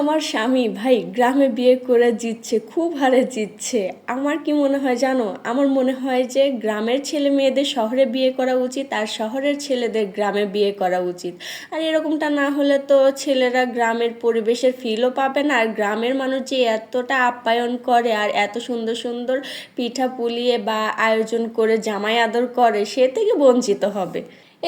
আমার স্বামী, ভাই, গ্রামে বিয়ে করে জিতছে, খুব হারে জিতছে। আমার কি মনে হয় জানো? আমার মনে হয় যে গ্রামের ছেলে মেয়েদের শহরে বিয়ে করা উচিত আর শহরের ছেলেদের গ্রামে বিয়ে করা উচিত। আর এরকমটা না হলে তো ছেলেরা গ্রামের পরিবেশের ফিলও পাবে না। আর গ্রামের মানুষ যে এতটা আপ্যায়ন করে আর এত সুন্দর সুন্দর পিঠা পুলিয়ে বা আয়োজন করে জামাই আদর করে, সে থেকে বঞ্চিত হবে।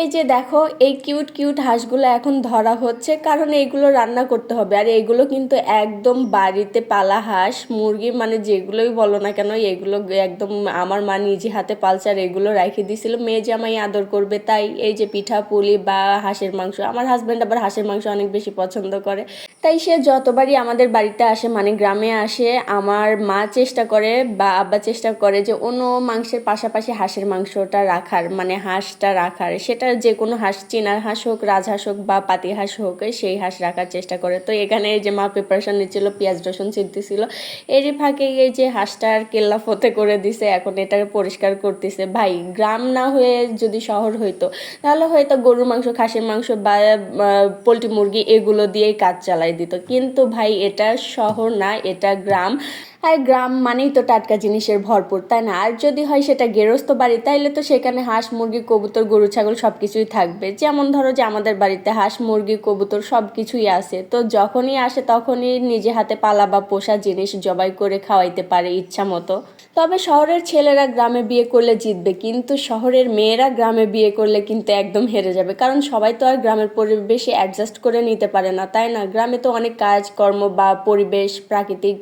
এই যে দেখো, এই কিউট কিউট হাঁসগুলো এখন ধরা হচ্ছে, কারণ এইগুলো রান্না করতে হবে। আর এইগুলো কিন্তু একদম বাড়িতে পালা হাঁস, মুরগি মানে যেগুলোই বলো না কেন, এগুলো একদম আমার মা নিজে হাতে পালছে আর এগুলো রেখে দিয়েছিল। মেয়ে জামাই আদর করবে তাই, এই যে পিঠা, পুলি বা হাঁসের মাংস, আমার হাজব্যান্ড আবার হাঁসের মাংস অনেক বেশি পছন্দ করে। তাই সে যতবারই আমাদের বাড়িতে আসে মানে গ্রামে আসে, আমার মা চেষ্টা করে বা আব্বা চেষ্টা করে যে অন্য মাংসের পাশাপাশি হাঁসের মাংসটা রাখার মানে হাঁসটা রাখার, সেটা যে কোনো হাঁস, চিনার হাঁস হোক রাজহাঁস হোক বা পাতি হাঁস হোক, সেই হাঁস রাখার চেষ্টা করে। তো এখানে যে মা প্রিপারেশন নিচ্ছিল, পেঁয়াজ, রসুন ছিটতেছিল। এরই ফাঁকে এই যে হাঁসটার কেল্লা ফতে করে দিছে, এখন এটাকে পরিষ্কার করতেছে। ভাই, গ্রাম না হয়ে যদি শহর হইতো, তাহলে হয়তো গরুর মাংস, খাসির মাংস বা পোলট্রি মুরগি এগুলো দিয়েই কাজ চালাই দিত। কিন্তু ভাই, এটা শহর না, এটা গ্রাম। আর গ্রাম মানেই তো টাটকা জিনিসের ভরপুর, তাই না? আর যদি হয় সেটা গেরস্ত বাড়ি, তাইলে তো সেখানে হাঁস, মুরগি, কবুতর, গরু, ছাগল সব কিছুই থাকবে। যেমন ধরো যে আমাদের বাড়িতে হাঁস, মুরগি, কবুতর সব কিছুই আছে। তো যখনই আসে তখনই নিজে হাতে পালা বা পোষা জিনিস জবাই করে খাওয়াইতে পারে ইচ্ছা মতো। তবে শহরের ছেলেরা গ্রামে বিয়ে করলে জিতবে, কিন্তু শহরের মেয়েরা গ্রামে বিয়ে করলে কিন্তু একদম হেরে যাবে। কারণ সবাই তো আর গ্রামের পরিবেশে অ্যাডজাস্ট করে নিতে পারে না, তাই না? গ্রামে তো অনেক কাজ কর্ম বা পরিবেশ, প্রাকৃতিক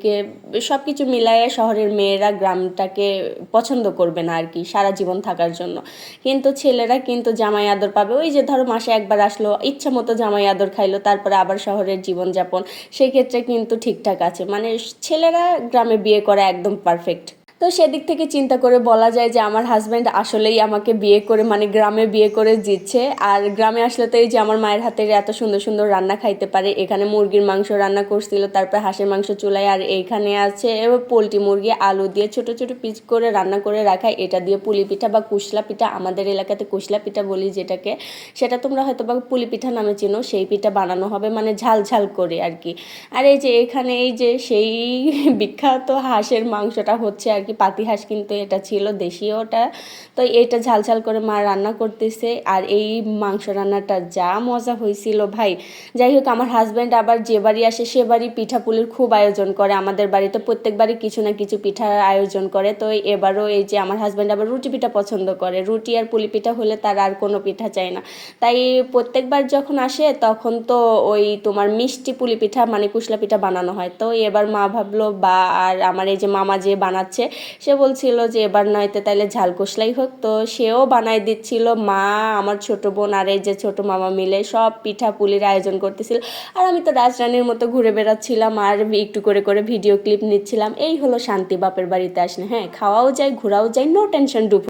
সব কিছু মিলাইয়ে শহরের মেয়েরা গ্রামটাকে পছন্দ করবে না আর কি, সারা জীবন থাকার জন্য। কিন্তু ছেলেরা কিন্তু জামাই আদর পাবে। ওই যে ধরো মাসে একবার আসলো, ইচ্ছা মতো জামাই আদর খাইলো, তারপরে আবার শহরের জীবনযাপন, সেক্ষেত্রে কিন্তু ঠিকঠাক আছে। মানে ছেলেরা গ্রামে বিয়ে করা একদম পারফেক্ট তো সেদিক থেকে চিন্তা করে বলা যায় যে আমার হাজব্যান্ড আসলেই আমাকে বিয়ে করে মানে গ্রামে বিয়ে করে জিতছে আর গ্রামে আসলে তো এই যে আমার মায়ের হাতের এত সুন্দর সুন্দর রান্না খাইতে পারে, এখানে মুরগির মাংস রান্না করছিল, তারপর হাঁসের মাংস চুলায় আর এইখানে আছে পোলট্রি মুরগি, আলু দিয়ে ছোট ছোট পিস করে রান্না করে রাখা, এটা দিয়ে পুলি পিঠা বা কুশলা পিঠা, আমাদের এলাকাতে কুশলা পিঠা বলি যেটাকে, সেটা তোমরা হয়তো বা পুলি পিঠা নামে চিনো, সেই পিঠা বানানো হবে মানে ঝাল ঝাল করে আর কি। আর এই যে এখানে এই যে সেই বিখ্যাত হাঁসের মাংসটা হচ্ছে আর কি পাতি হাঁস কিন্তু এটা ছিল দেশীয়টা তো এটা ঝাল ঝাল করে মা রান্না করতেছে আর এই মাংস রান্নাটা যা মজা হয়েছিল ভাই। যাই হোক, আমার হাজব্যান্ড আবার যে বাড়ি আসে সে বাড়ি পিঠাপুলির খুব আয়োজন করে। আমাদের বাড়িতে প্রত্যেকবারই কিছু না কিছু পিঠার আয়োজন করে। তো এবারও এই যে আমার হাজব্যান্ড আবার রুটি পিঠা পছন্দ করে। রুটি আর পুলি পিঠা হলে তার আর কোনো পিঠা চায় না। তাই প্রত্যেকবার যখন আসে তখন তো ওই তোমার মিষ্টি পুলি পিঠা মানে কুশলা পিঠা বানানো হয়। তো এবার মা ভাবলো, বা, আর আমার এই যে মামা যে বানাচ্ছে সে বলছিল যে, এবার নয়তো তাইলে ঝাল কষলাই হোক। তো সেও বানাই দিচ্ছিল। মা, আমার ছোট বোন আর এই যে ছোট মামা মিলে সব পিঠা পুলির আয়োজন করতেছিল। আর আমি তো রাজরানীর মতো ঘুরে বেড়াচ্ছিলাম আর একটু করে করে ভিডিও ক্লিপ নিচ্ছিলাম। এই হলো শান্তি বাপের বাড়িতে আসলে। হ্যাঁ খাওয়াও যায়, ঘোরাও যায় নো টেনশন ডুব